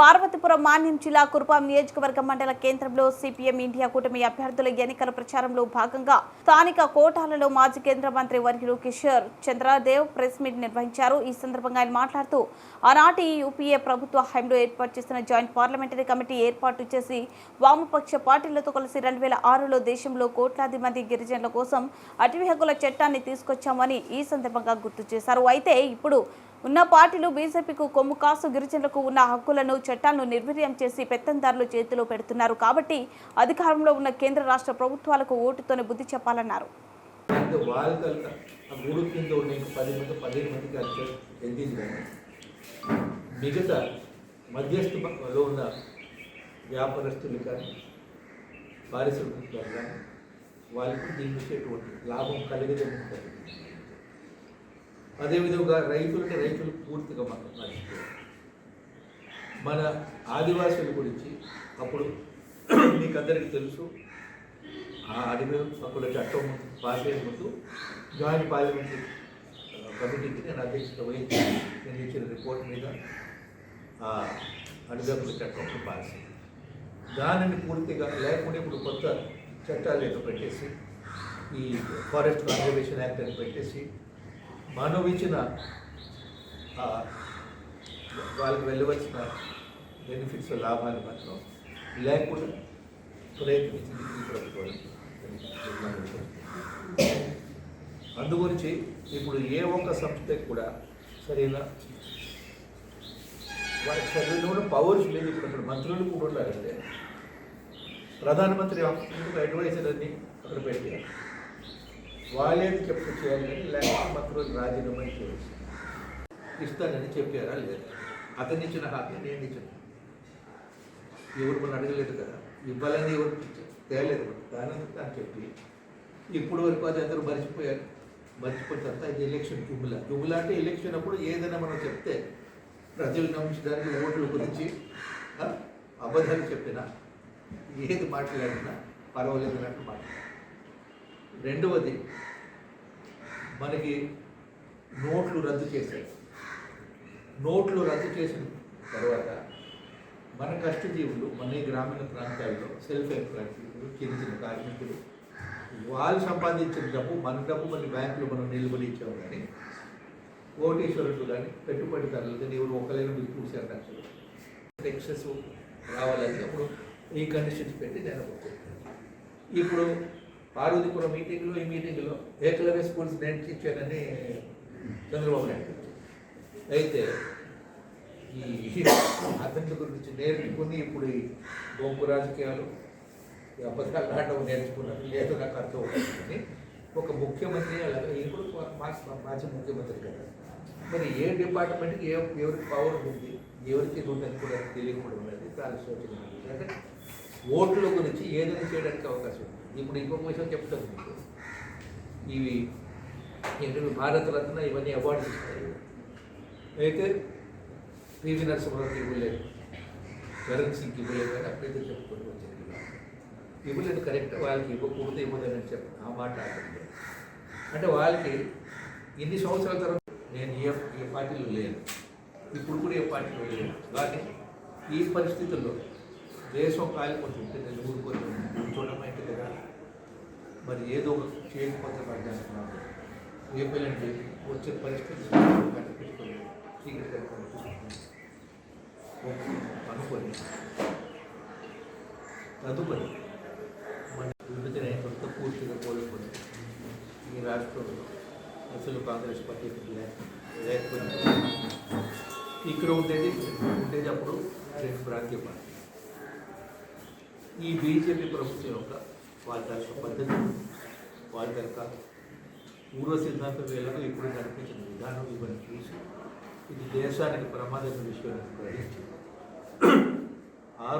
పార్వతీపురం మాన్యం జిల్లా కురుపాం నియోజకవర్గ మండల కేంద్రంలో సిపిఎం ఇండియా కూటమి అభ్యర్థుల ఎన్నికల ప్రచారంలో భాగంగా స్థానిక కోటాలలో మాజీ కేంద్ర మంత్రి వర్యులు కిషోర్ చంద్రదేవ్ ప్రెస్ మీట్ నిర్వహించారు. ఈ సందర్భంగా ఆయన మాట్లాడుతూ ఆనాటి యూపీఏ ప్రభుత్వ హయాంలో ఏర్పాటు చేసిన జాయింట్ పార్లమెంటరీ కమిటీ ఏర్పాటు చేసి వామపక్ష పార్టీలతో కలిసి రెండు వేల ఆరులో దేశంలో కోట్లాది మంది గిరిజనుల కోసం అటవీ హక్కుల చట్టాన్ని తీసుకొచ్చామని ఈ సందర్భంగా గుర్తు చేశారు. అయితే ఇప్పుడు ఉన్న పార్టీలు బీజేపీకు కొమ్ము కాసు గిరిజనులకు ఉన్న హక్కులను చట్టాలను నిర్వీర్యం చేసి పెత్తందారులు చేతిలో పెడుతున్నారు. కాబట్టి అధికారంలో ఉన్న కేంద్ర రాష్ట్ర ప్రభుత్వాలకు ఓటుతోనే బుద్ధి చెప్పాలన్నారు. అంటే వాళ్ళకంతా కానీ మిగతా మధ్యస్థలో ఉన్న వ్యాపారస్తులు కానీ పారిశ్రామికులు కానీ వాళ్ళకి దీని నుంచి ఎటువంటి లాభం కలిగదే ఉంటుంది. అదేవిధంగా రైతులకి రైతులు పూర్తిగా మనం మర్చిపోయారు మన ఆదివాసుల గురించి అప్పుడు మీకు అందరికీ తెలుసు ఆ అడవి హక్కుల చట్టం పాస్ అయ్యే ముందు జాయింట్ పార్లమెంట్ కమిటీకి నేను అధ్యక్షత వహించి నేను ఇచ్చిన రిపోర్ట్ మీద ఆ అడవి హక్కుల చట్టం పాస్ దానిని పూర్తిగా లేకుండా ఇప్పుడు కొత్త చట్టాలు ఏదో పెట్టేసి ఈ ఫారెస్ట్ కన్జర్వేషన్ యాక్ట్ అని పెట్టేసి మనం ఇచ్చిన వాళ్ళకి వెళ్ళవలసిన బెనిఫిట్స్ లాభాలు మాత్రం లేకుండా ప్రయత్నించింది ఈ ప్రభుత్వం అందుగురించి ఇప్పుడు ఏ ఒక్క సంస్థకి కూడా సరైన వాళ్ళకి సరైన కూడా పవర్స్ లేదు ఇప్పుడు అక్కడ మంత్రులు కూడా ఉన్నారంటే ప్రధానమంత్రి అడ్వైజర్ అన్ని అక్కడ పెట్టారు. వాళ్ళేది చెప్పు చేయాలని లేకపోతే మంత్రులు రాజీనామా చేయవచ్చు ఇస్తానని చెప్పారా లేదు? అతని ఇచ్చిన హామీ నేను ఇచ్చిన ఎవరు మనం అడగలేదు కదా? ఇవ్వాలని ఎవరు తేలేదు దాని అని చెప్పి ఇప్పుడు వరకు అది అందరూ మర్చిపోయారు. మర్చిపోయిన తర్వాత ఇది ఎలక్షన్ జుమ్లా జుమ్లా అంటే ఎలక్షన్ అప్పుడు ఏదైనా మనం చెప్తే ప్రజలు నమ్మించడానికి ఓట్ల గురించి అబద్ధాలు చెప్పినా ఏది మాట్లాడినా పర్వాలేదు అన్నట్టు మాట్లాడారు. రెండవది మనకి నోట్లు రద్దు చేశారు నోట్లు రద్దు చేసిన తర్వాత మన కష్టజీవులు మన గ్రామీణ ప్రాంతాల్లో సెల్ఫ్ ఎంప్లాయ్మెంట్ చిన్న చిన్న కార్మికులు వాళ్ళు సంపాదించిన డబ్బు మన డబ్బు మన బ్యాంకులో మనం నిలబడి ఇచ్చాము కానీ కోటేశ్వరులు కానీ పెట్టుబడిదారులు కానీ ఎవరు ఒకరైనా మీరు చూశారు లక్షలు ఎక్సెస్ రావాలని అప్పుడు ఈ కండిషన్స్ పెట్టి నేను ఇప్పుడు పార్వతీపురం మీటింగ్లో ఈ మీటింగ్లో ఏకలవ్య స్కూల్స్ నేను చంద్రబాబు నాయుడు అయితే ఈ అతని గురించి నేర్చుకుని ఇప్పుడు ఈ బొంపు రాజకీయాలు ఈ అబద్ధాలు ఆడడం నేర్చుకున్నాను లేదు నాకు అర్థం అవుతుంది. ఒక ముఖ్యమంత్రి అలాగే ఇప్పుడు మాజీ ముఖ్యమంత్రి కదా. మరి ఏ డిపార్ట్మెంట్కి ఏ ఎవరికి పవర్ ఉంది? ఎవరికి ఇది ఉన్నది కూడా తెలియకుండా ఉన్నది. చాలా సూచన అంటే ఓట్ల గురించి ఏదైనా చేయడానికి అవకాశం ఉంది. ఇప్పుడు ఇన్ఫర్మేషన్ చెప్తాను మీకు. ఇవి ఏంటంటే భారత రత్న ఇవన్నీ అవార్డ్స్ ఇస్తాయి. అయితే పివి నరసింహారావు ఇవ్వలేదు. కరణ్ సింగ్ ఇవ్వలేదు అని అప్పుడైతే చెప్పుకుంటూ వచ్చింది ఇవ్వలేదు కరెక్ట్. వాళ్ళకి ఇవ్వకూడదు ఇవ్వదని చెప్పి ఆ మాట ఆడండి అంటే వాళ్ళకి ఇన్ని సంవత్సరాల తర్వాత నేను ఏ ఏ పార్టీలో లేను. ఇప్పుడు కూడా ఏ పార్టీలో లేను. కానీ ఈ పరిస్థితుల్లో దేశం కాలిపోతుంటే నేను ఊరుకొని కూర్చోవడం అయితే కదా మరి ఏదో ఒకటి చేయకపోతే పడ్డాను ఏ పిల్లంటే వచ్చే పరిస్థితి పెట్టుకొని చీకటి కట్టుకొని అనుకొని తదుపరి మన విభజన అయినంత పూర్తిగా కోలుకొని ఈ రాష్ట్రంలో అసలు కాంగ్రెస్ పార్టీ లే- లేకపోయినా ఇక్కడ ఉండేది ఉండేది అప్పుడు రెండు ప్రాంతీయ పార్టీ ఈ బీజేపీ ప్రభుత్వం యొక్క వాళ్ళ యొక్క పద్ధతి వాళ్ళ యొక్క పూర్వ సిద్ధాంత వేళకు ఇప్పుడు కనిపించిన విధానం ఇవన్నీ చూసి ఇది దేశానికి ప్రమాదమైన విషయం గ్రహించింది.